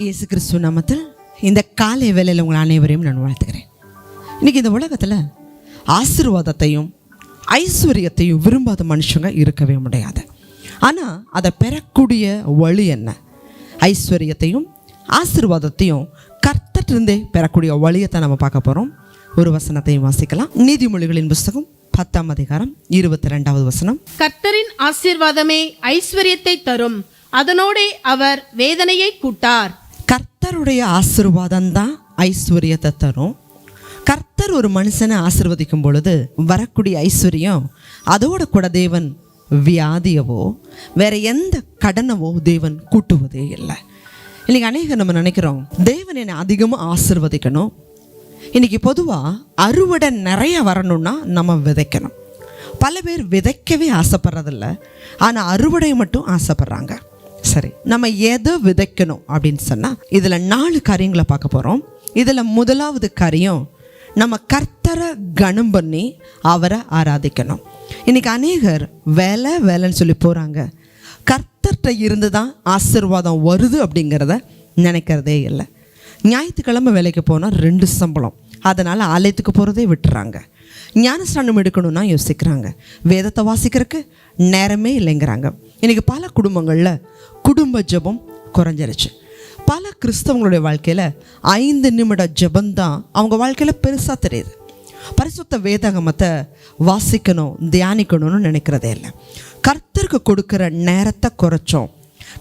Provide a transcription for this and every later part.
இயேசு கிறிஸ்துவ நாமத்தில் இந்த காலை வேலையில் உங்கள் அனைவரையும் நான் வாழ்த்துக்கிறேன் இன்றைக்கி இந்த உலகத்தில் ஆசீர்வாதத்தையும் ஐஸ்வர்யத்தையும் விரும்பாத மனுஷங்க இருக்கவே முடியாது. ஆனால் அதை பெறக்கூடிய வழி என்ன? ஐஸ்வர்யத்தையும் ஆசீர்வாதத்தையும் கர்த்தட்டிருந்தே பெறக்கூடிய வழியத்தை நம்ம பார்க்க போகிறோம் ஒரு வசனத்தையும் வாசிக்கலாம். நீதிமொழிகளின் புஸ்தகம் பத்தாம் அதிகாரம் இருபத்தி ரெண்டாவது வசனம். கர்த்தரின் ஆசீர்வாதமே ஐஸ்வர்யத்தை தரும். அதனோடே அவர் வேதனையை கூட்டார். கர்த்தருடைய ஆசிர்வாதம் தான் ஐஸ்வர்யத்தை தரும். கர்த்தர் ஒரு மனுஷனை ஆசிர்வதிக்கும் பொழுது வரக்கூடிய ஐஸ்வர்யம் அதோட கூட தேவன் வியாதியவோ வேற எந்த கடனவோ தேவன் கூட்டுவதே இல்லை. இன்னைக்கு அநேகம் நம்ம நினைக்கிறோம் தேவன் என்னை அதிகமாக ஆசிர்வதிக்கணும். இன்னைக்கு பொதுவாக அறுவடை நிறைய வரணும்னா நம்ம விதைக்கணும். பல பேர் விதைக்கவே ஆசைப்படுறதில்ல ஆனால் அறுவடை மட்டும் ஆசைப்படுறாங்க. சரி. நம்ம எதை விதைக்கணும் அப்படின்னு சொன்னால் இதில் நாலு காரியங்களை பார்க்க போகிறோம் இதில் முதலாவது காரியம் நம்ம கர்த்தரை கனம் பண்ணி அவரை ஆராதிக்கணும். இன்னைக்கு அநேகர் வேலை வேலைன்னு சொல்லி போகிறாங்க கர்த்தர்கிட்ட இருந்து தான் ஆசீர்வாதம் வருது அப்படிங்கிறத நினைக்கிறதே இல்லை. ஞாயிற்றுக்கிழமை வேலைக்கு போனால் ரெண்டு சம்பளம். அதனால் ஆலயத்துக்கு போகிறதே விட்டுறாங்க. ஞானஸ்நானம் எடுக்கணும்னா யோசிக்கிறாங்க. வேதத்தை வாசிக்கிறதுக்கு நேரமே இல்லைங்கிறாங்க. இன்றைக்கி பல குடும்பங்களில் குடும்ப ஜெபம் குறைஞ்சிருச்சு. பல கிறிஸ்தவங்களுடைய வாழ்க்கையில் ஐந்து நிமிட ஜபந்தான் அவங்க வாழ்க்கையில் பெருசாக தெரியுது. பரிசுத்த வேதகமத்தை வாசிக்கணும் தியானிக்கணும்னு நினைக்கிறதே இல்லை. கர்த்தருக்கு கொடுக்குற நேரத்தை குறைச்சோம்.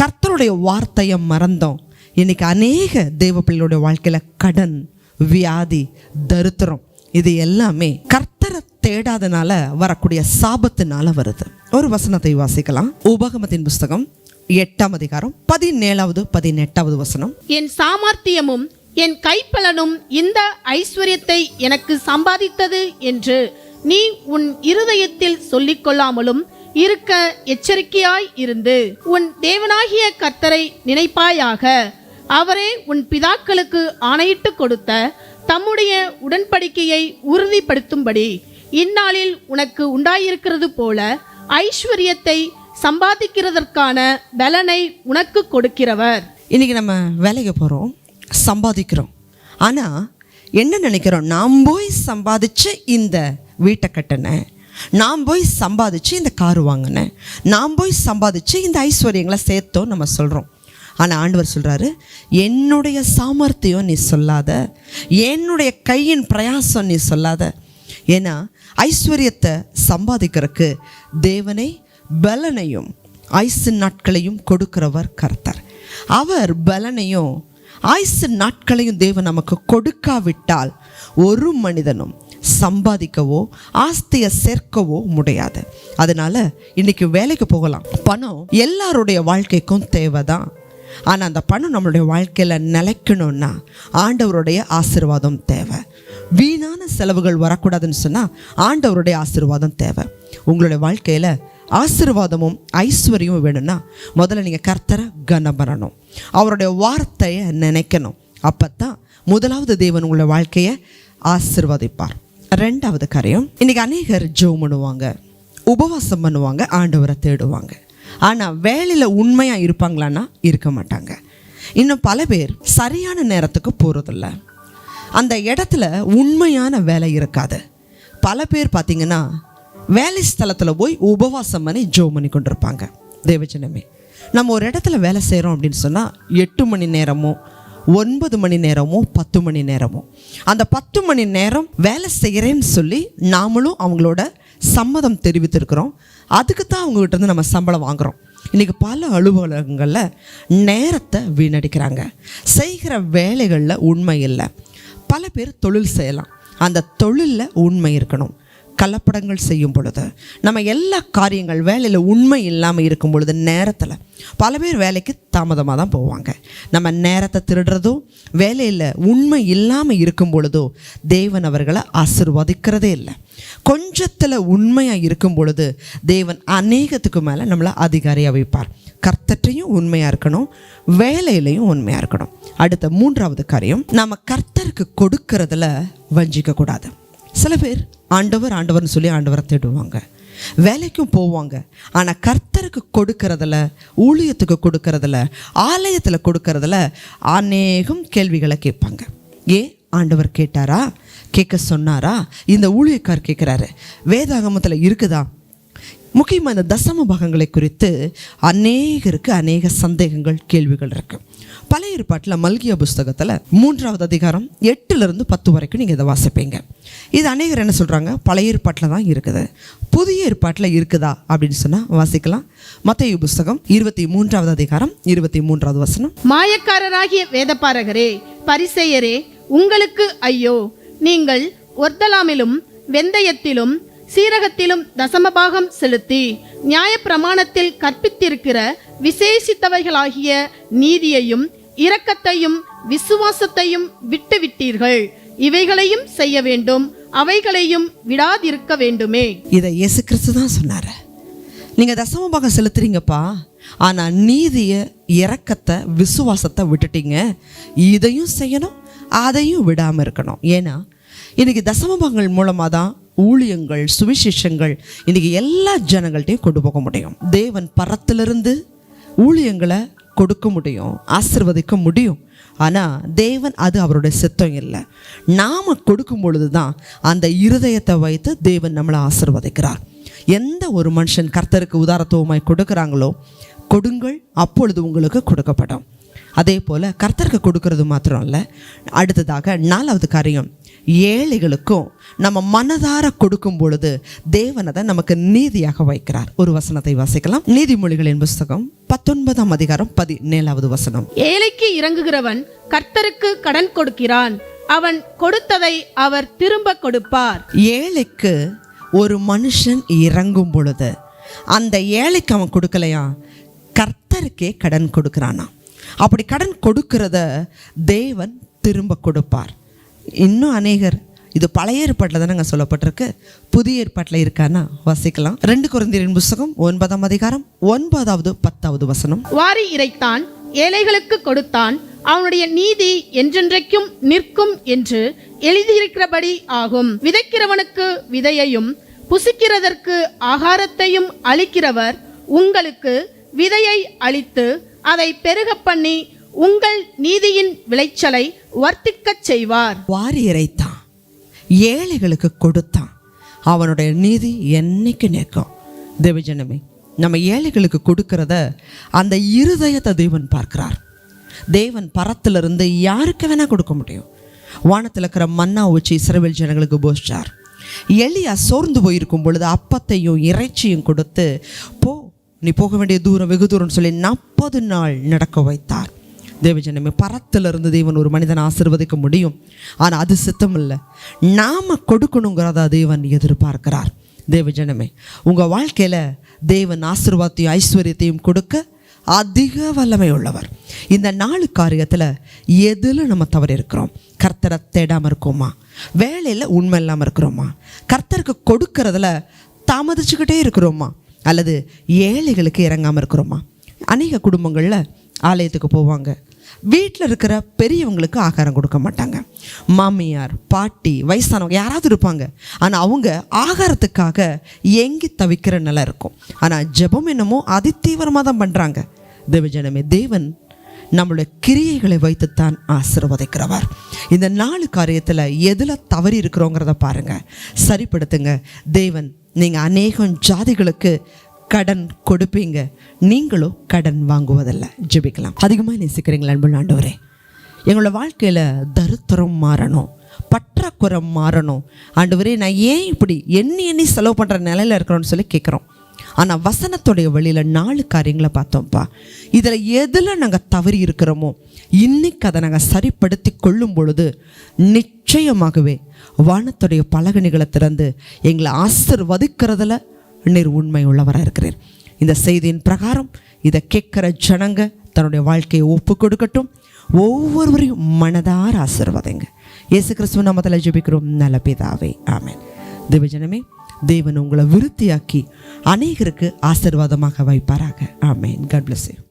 கர்த்தருடைய வார்த்தையை மறந்தோம். இன்றைக்கி அநேக தெய்வ பிள்ளைகளுடைய வாழ்க்கையில் கடன் வியாதி தரித்திரம் இது எல்லாமே கர்த்தரை தேடாதனால வரக்கூடிய சாபத்தினால வருது. ஒரு வசனத்தை வாசிக்கலாம். உபகமத்தின் புஸ்தகம் எட்டாம் அதிகாரம் பதினேழாவது பதினெட்டாவது வசனம். என் சாமர்த்தியமும் என் கைப்பலனும் இந்த ஐஸ்வர்யத்தை எனக்கு சம்பாதித்தது என்று நீ உன் இருதயத்தில் சொல்லிக் கொள்ளாமலும் இருக்க எச்சரிக்கையாய் இருந்து உன் தேவனாகிய கர்த்தரை நினைப்பாயாக. அவரே உன் பிதாக்களுக்கு ஆணையிட்டு கொடுத்த தம்முடைய உடன்படிக்கையை உறுதிப்படுத்தும்படி இந்நாளில் உனக்கு உண்டாயிருக்கிறது போல ஐஸ்வர்யத்தை சம்பாதிக்கிறதற்கான பலனை உனக்கு கொடுக்கிறவர். இன்றைக்கி நம்ம வேலைக்கு போகிறோம் சம்பாதிக்கிறோம். ஆனால் என்ன நினைக்கிறோம்? நாம் போய் சம்பாதிச்சு இந்த வீட்டை கட்டினேன் நான் போய் சம்பாதிச்சு இந்த கார் வாங்கினேன் நான் போய் சம்பாதிச்சு இந்த ஐஸ்வர்யங்களை சேர்த்தோம் நம்ம சொல்கிறோம் ஆனால் ஆண்டவர் சொல்கிறாரு என்னுடைய சாமர்த்தியம் நீ சொல்லாத என்னுடைய கையின் பிரயாசம் நீ சொல்லாத. ஏன்னா ஐஸ்வர்யத்தை சம்பாதிக்கிறதுக்கு தேவனை பலனையும் ஆயுசு நாட்களையும் கொடுக்கிறவர் கர்த்தர். அவர் பலனையும் ஆயுசு நாட்களையும் தேவன் நமக்கு கொடுக்காவிட்டால் ஒரு மனிதனும் சம்பாதிக்கவோ ஆஸ்தியை சேர்க்கவோ முடியாது. அதனால இன்னைக்கு வேலைக்கு போகலாம். பணம் எல்லாருடைய வாழ்க்கைக்கும் தேவைதான். ஆனால் அந்த பணம் நம்மளுடைய வாழ்க்கையில் நிலைக்கணும்னா ஆண்டவருடைய ஆசீர்வாதம் தேவை. வீணான செலவுகள் வரக்கூடாதுன்னு சொன்னால் ஆண்டவருடைய ஆசீர்வாதம் தேவை. உங்களுடைய வாழ்க்கையில் ஆசீர்வாதமும் ஐஸ்வர்யமும் வேணும்னா முதல்ல நீங்கள் கர்த்தரை கனம் பண்ணணும் அவருடைய வார்த்தையை நினைக்கணும். அப்போ தான் முதலாவது தேவன் உங்களுடைய வாழ்க்கையை ஆசிர்வதிப்பார். ரெண்டாவது காரியம் இன்றைக்கி அநேகர் ஜோம் பண்ணுவாங்க உபவாசம் பண்ணுவாங்க ஆண்டவரை தேடுவாங்க. ஆனால் வேலையில் உண்மையாக இருப்பாங்களான்னா இருக்க மாட்டாங்க. இன்னும் பல பேர் சரியான நேரத்துக்கு போகிறதில்ல அந்த இடத்துல உண்மையான வேலை இருக்காது. பல பேர் பார்த்திங்கன்னா வேலை ஸ்தலத்தில் போய் உபவாசம் பண்ணி ஜோ பண்ணி கொண்டிருப்பாங்க. தேவஜனமே. நம்ம ஒரு இடத்துல வேலை செய்கிறோம் அப்படின்னு சொன்னால் எட்டு மணி நேரமோ ஒன்பது மணி நேரமோ பத்து மணி நேரமோ. அந்த பத்து மணி நேரம் வேலை செய்கிறேன்னு சொல்லி நாமளும் அவங்களோட சம்மதம் தெரிவித்திருக்கிறோம். அதுக்கு தான் அவங்ககிட்ட இருந்து நம்ம சம்பளம் வாங்குகிறோம் இன்றைக்கி பல அலுவலகங்களில் நேரத்தை வீணடிக்கிறாங்க. செய்கிற வேலைகளில் உண்மை இல்லை. பல பேர் தொழில் செய்யலாம். அந்த தொழிலில் உண்மை இருக்கணும். கலப்படங்கள் செய்யும் பொழுது நம்ம எல்லா காரியங்கள் வேலையில் உண்மை இல்லாமல் இருக்கும் பொழுது நேரத்தில் பல பேர் வேலைக்கு தாமதமாக தான் போவாங்க. நம்ம நேரத்தை திருடுறதோ வேலையில் உண்மை இல்லாமல் இருக்கும் பொழுதோ தேவன் அவர்களை ஆசிர்வதிக்கிறதே இல்லை. கொஞ்சத்தில் உண்மையாக இருக்கும் பொழுது தேவன் அநேகத்துக்கு மேலே நம்மளை அதிகாரியாக வைப்பார். கர்த்தற்றையும் உண்மையாக இருக்கணும் வேலையிலையும் உண்மையாக இருக்கணும். அடுத்த மூன்றாவது காரியம் நம்ம கர்த்தருக்கு கொடுக்கறதுல வஞ்சிக்கக்கூடாது. சில பேர் ஆண்டவர் ஆண்டவர்னு சொல்லி ஆண்டவரை தேடுவாங்க. வேலைக்கும் போவாங்க. ஆனால் கர்த்தருக்கு கொடுக்கறதில் ஊழியத்துக்கு கொடுக்கறதில் ஆலயத்தில் கொடுக்கறதில் அநேகம் கேள்விகளை கேட்பாங்க. ஏன் ஆண்டவர் கேட்டாரா? கேட்க சொன்னாரா? இந்த ஊழியக்கார் கேட்குறாரு. வேதாகமத்தில் இருக்குதா? முக்கியமாக இந்த தசம பாகங்களை குறித்து அநேகருக்கு அநேக சந்தேகங்கள் கேள்விகள் இருக்கு. பழைய ஏற்பாட்டில் மல்கிய புஸ்தகத்தில் மூன்றாவது அதிகாரம் எட்டுலேருந்து பத்து வரைக்கும் நீங்கள் இதை வாசிப்பீங்க. இது அநேகர் என்ன சொல்கிறாங்க பழைய ஏற்பாட்டில் தான் இருக்குது. புதிய ஏற்பாட்டில் இருக்குதா அப்படின்னு சொன்னால் வாசிக்கலாம். மத்திய புஸ்தகம் இருபத்தி மூன்றாவது அதிகாரம் இருபத்தி மூன்றாவது வசனம். மாயக்காரராகிய வேதபாரகரே பரிசெயரே உங்களுக்கு ஐயோ நீங்கள் ஒர்தலாமிலும் வெந்தயத்திலும் சீரகத்திலும் தசமபாகம் செலுத்தி நியாயப்பிரமாணத்தில் கற்பித்திருக்கிற விசேஷித்தவைகளாகிய நீதியையும் இரக்கத்தையும் விசுவாசத்தையும் விட்டுவிட்டீர்கள். இவைகளையும் செய்ய வேண்டும். அவைகளையும் விடாதிருக்க வேண்டுமே. இதை இயேசு கிறிஸ்து தான் சொன்னார். நீங்கள் தசமபாகம் செலுத்துறீங்கப்பா. ஆனால் நீதியை இரக்கத்தை விசுவாசத்தை விட்டுட்டீங்க. இதையும் செய்யணும் அதையும் விடாமல் இருக்கணும். ஏன்னா இன்றைக்கி தசமபாகங்கள் மூலமாக தான் ஊழியங்கள் சுவிசேஷங்கள் இன்றைக்கி எல்லா ஜனங்கள்ட்டையும் கொண்டு போக முடியும். தேவன் பரத்திலிருந்து ஊழியங்களை கொடுக்க முடியும் ஆசிர்வதிக்க முடியும். ஆனால் தேவன் அது அவருடைய சித்தம் இல்லை. நாம் கொடுக்கும் பொழுது தான் அந்த இருதயத்தை வைத்து தேவன் நம்மளை ஆசிர்வதிக்கிறார். எந்த ஒரு மனுஷன் கர்த்தருக்கு உதாரத்துவமாய் கொடுக்குறாங்களோ கொடுங்கள் அப்பொழுது உங்களுக்கு கொடுக்கப்படும். அதே போல் கர்த்தருக்கு கொடுக்கறது மாத்திரம் இல்லை. அடுத்ததாக நாலாவது காரியம். ஏழைகளுக்கும் நம்ம மனதார கொடுக்கும் பொழுது தேவன் அதை நமக்கு நீதியாக வைக்கிறார். ஒரு வசனத்தை வாசிக்கலாம். நீதிமொழிகளின் புஸ்தகம் பத்தொன்பதாம் அதிகாரம் பதினேழாவது வசனம். ஏழைக்கு இறங்குகிறவன் கர்த்தருக்கு கடன் கொடுக்கிறான். அவன் கொடுத்ததை அவர் திரும்ப கொடுப்பார். ஏழைக்கு ஒரு மனுஷன் இறங்கும் பொழுது அந்த ஏழைக்கு அவன் கொடுக்கலையா? கர்த்தருக்கே கடன் கொடுக்குறானா? அப்படி கடன் கொடுக்கிறத தேவன் திரும்ப கொடுப்பார். இன்னும் அநேகர் இது பழைய ஏற்பாட்டில் தானங்க சொல்லப்பட்டிருக்கு. புதிய ஏற்பாட்டில் இருக்கானா வாசிக்கலாம். ரெண்டு குழந்தையின் புஸ்தகம் ஒன்பதாம் அதிகாரம் ஒன்பதாவது பத்தாவது வசனம். வாரி இறைத்தான் ஏழைகளுக்கு கொடுத்தான் அவனுடைய நீதி என்றென்றைக்கும் நிற்கும் என்று எழுதியிருக்கிறபடி ஆகும். விதைக்கிறவனுக்கு விதையையும் புசிக்கிறதற்கு ஆகாரத்தையும் அளிக்கிறவர் உங்களுக்கு விதையை அளித்து அதை பெருக பண்ணி உங்கள் நீதியின் விளைச்சலை வர்த்திக்கச் செய்வார். வாரி இறைத்தான் ஏழைகளுக்கு கொடுத்தான். அவனுடைய நீதி என்னைக்கு நிற்கும்? தேவஜனமே நம்ம ஏழைகளுக்கு கொடுக்கறத அந்த இருதயத்தை தேவன் பார்க்கிறார். தேவன் பரத்திலிருந்து யாருக்கு வேணால் கொடுக்க முடியும். வானத்தில் இருக்கிற மன்னா வச்சு இஸ்ரவேல் ஜனங்களுக்கு போஷிச்சார். எலியா சோர்ந்து போயிருக்கும் பொழுது அப்பத்தையும் இறைச்சியும் கொடுத்து போ நீ போக வேண்டிய தூரம் வெகு தூரம்னு சொல்லி நாற்பது நாள் நடக்க வைத்தார். தேவஜனமே பரத்திலிருந்து தேவன் ஒரு மனிதனை ஆசிர்வதிக்க முடியும். ஆனால் அது சித்தம் இல்லை நாம் கொடுக்கணுங்கிறதா தேவன் எதிர்பார்க்கிறார். தேவஜனமே உங்கள் வாழ்க்கையில் தேவன் ஆசிர்வாதத்தையும் ஐஸ்வர்யத்தையும் கொடுக்க அதிக வல்லமை உள்ளவர். இந்த நாலு காரியத்தில் எதில் நம்ம தவறு இருக்கிறோம் கர்த்தரை தேடாமல் இருக்கோமா? வேலையில் உண்மை இல்லாமல் இருக்கிறோமா? கர்த்தருக்கு கொடுக்கறதுல தாமதிச்சுக்கிட்டே இருக்கிறோமா? அல்லது ஏழைகளுக்கு இறங்காமல் இருக்கிறோமா? அநேக குடும்பங்களில் ஆலயத்துக்கு போவாங்க. வீட்டில் இருக்கிற பெரியவங்களுக்கு ஆகாரம் கொடுக்க மாட்டாங்க. மாமியார் பாட்டி வயசானவங்க யாராவது இருப்பாங்க. ஆனால் அவங்க ஆகாரத்துக்காக ஏங்கி தவிக்கிற நிலை இருக்கும். ஆனால் ஜெபம் என்னமோ அதிதீவிரமாக தான் பண்ணுறாங்க தேவஜனமே தேவன் நம்மளுடைய கிரியைகளை வைத்துத்தான் ஆசீர்வதிக்கிறவர். இந்த நாலு காரியத்தில் எதில் தவறி இருக்கிறோங்கிறத பாருங்கள் சரிப்படுத்துங்க. தேவன் நீங்கள் அநேகம் ஜாதிகளுக்கு கடன் கொடுப்பீங்க. நீங்களும் கடன் வாங்குவதில்லை. ஜெபிக்கலாம். அதிகமாக நேசிக்கிறீங்களா அன்புள்ள ஆண்டவரே? எங்களோட வாழ்க்கையில் தருத்திரம் மாறணும். பற்றாக்குறை மாறணும். ஆண்டவரே நான் ஏன் இப்படி எண்ணி எண்ணி செலவு பண்ணுற நிலையில் இருக்கிறோன்னு சொல்லி கேட்குறோம். ஆனால் வசனத்துடைய வழியில் நாலு காரியங்களை பார்த்தோம்ப்பா. இதில் எதில் நாங்கள் தவறி இருக்கிறோமோ இன்னைக்கு அதை நாங்கள் சரிப்படுத்தி கொள்ளும் பொழுது நிச்சயமாகவே வானத்துடைய பலகணிகளை திறந்து எங்களை ஆசிர்வதிக்கிறதுல நீர் உண்மை உள்ளவராக இருக்கிறீர். இந்த செய்தியின் பிரகாரம் இதை கேட்குற ஜனங்க தன்னுடைய வாழ்க்கையை ஒப்பு கொடுக்கட்டும் ஒவ்வொருவரையும் மனதார ஆசிர்வாதங்க. இயேசு கிறிஸ்துவ நாமத்தில் ஜெபிக்கிறோம். நல்ல பிதாவே ஆமேன். தேவஜனமே தேவன் உங்களை விருத்தியாக்கி அநேகருக்கு ஆசிர்வாதமாக வைப்பாராக. ஆமேன். God bless you